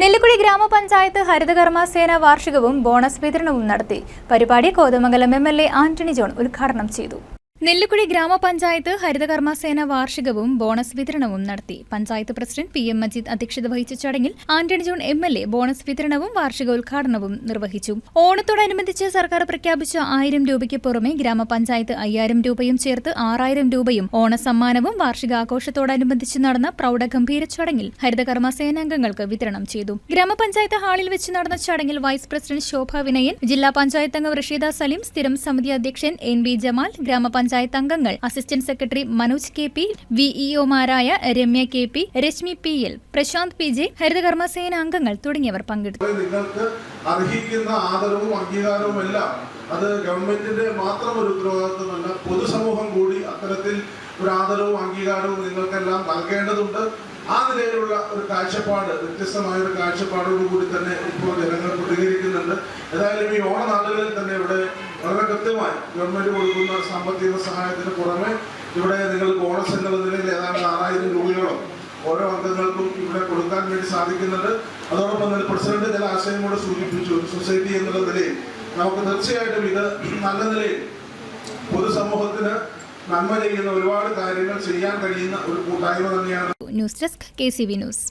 നെല്ലിക്കുഴി ഗ്രാമപഞ്ചായത്ത് ഹരിതകർമ്മ സേന വാർഷികവും ബോണസ് വിതരണവും നടത്തി. പരിപാടി Kothamangalam M L A Antony John ഉദ്ഘാടനം ചെയ്തു. നെല്ലിക്കുഴി ഗ്രാമപഞ്ചായത്ത് ഹരിതകർമ്മസേന വാർഷികവും ബോണസ് വിതരണവും നടത്തി. Panchayat president P M Majeed അധ്യക്ഷത വഹിച്ച ചടങ്ങിൽ Antony John M L A bonus വിതരണവും വാർഷികോദ്ഘാടനവും നിർവഹിച്ചു. ഓണത്തോടനുബന്ധിച്ച് സർക്കാർ പ്രഖ്യാപിച്ച ആയിരം രൂപയ്ക്ക് പുറമെ ഗ്രാമപഞ്ചായത്ത് അയ്യായിരം രൂപയും ചേർത്ത് ആറായിരം രൂപയും ഓണസമ്മാനവും വാർഷികാഘോഷത്തോടനുബന്ധിച്ച് നടന്ന പ്രൗഢഗംഭീര ചടങ്ങിൽ ഹരിതകർമ്മസേനാംഗങ്ങൾക്ക് വിതരണം ചെയ്തു. ഗ്രാമപഞ്ചായത്ത് ഹാളിൽ വെച്ച് നടന്ന ചടങ്ങിൽ വൈസ് പ്രസിഡന്റ് ശോഭ വിനയൻ ജില്ലാ പഞ്ചായത്ത് അംഗം റഷീദ സലീം സ്ഥിരം സമിതി അധ്യക്ഷൻ എൻ ബി ജമാൽ ഗ്രാമപഞ്ചായത്ത് അംഗങ്ങൾ. Assistant secretary Manoj K P വിഇഒമാരായ Ramya K P Rashmi P L Prashanth P J ഹരിതകർമ്മ സേന അംഗങ്ങൾ തുടങ്ങിയവർ പങ്കെടുത്തു. അർഹിക്കുന്ന ആദരവും അംഗീകാരവും എല്ലാം അത് ഗവൺമെന്റിന്റെ മാത്രം ഒരു ഉത്തരവാദിത്വമല്ല പൊതുസമൂഹം കൂടി അത്തരത്തിൽ ഒരു ആദരവും അംഗീകാരവും നിങ്ങൾക്കെല്ലാം നൽകേണ്ടതുണ്ട്. ആ നിലയിലുള്ള ഒരു കാഴ്ചപ്പാട് വ്യത്യസ്തമായ ഒരു കാഴ്ചപ്പാടോടുകൂടി തന്നെ ഇപ്പോൾ ജനങ്ങൾ പ്രതികരിക്കുന്നുണ്ട്. ഏതായാലും ഈ ഓണനാളുകളിൽ തന്നെ ഇവിടെ വളരെ കൃത്യമായി ഗവൺമെന്റ് കൊടുക്കുന്ന സാമ്പത്തിക സഹായത്തിന് പുറമെ ഇവിടെ നിങ്ങൾക്ക് ബോണസ് എന്നുള്ള നിലയിൽ ഏതാണ്ട് ആറായിരം രൂപയോളം ഓരോ അംഗങ്ങൾക്കും ഇവിടെ കൊടുക്കാൻ വേണ്ടി സാധിക്കുന്നുണ്ട്. അതോടൊപ്പം തന്നെ പ്രസിഡന്റ് ചില ആശയം കൂടെ സൂചിപ്പിച്ചു. സൊസൈറ്റി എന്നുള്ള നിലയിൽ നമുക്ക് തീർച്ചയായിട്ടും ഇത് നല്ല നിലയിൽ പൊതുസമൂഹത്തിന് നന്മ ചെയ്യുന്ന ഒരുപാട് കാര്യങ്ങൾ ചെയ്യാൻ കഴിയുന്ന ഒരു കൂട്ടായ്മ തന്നെയാണ്. News desk K C V news.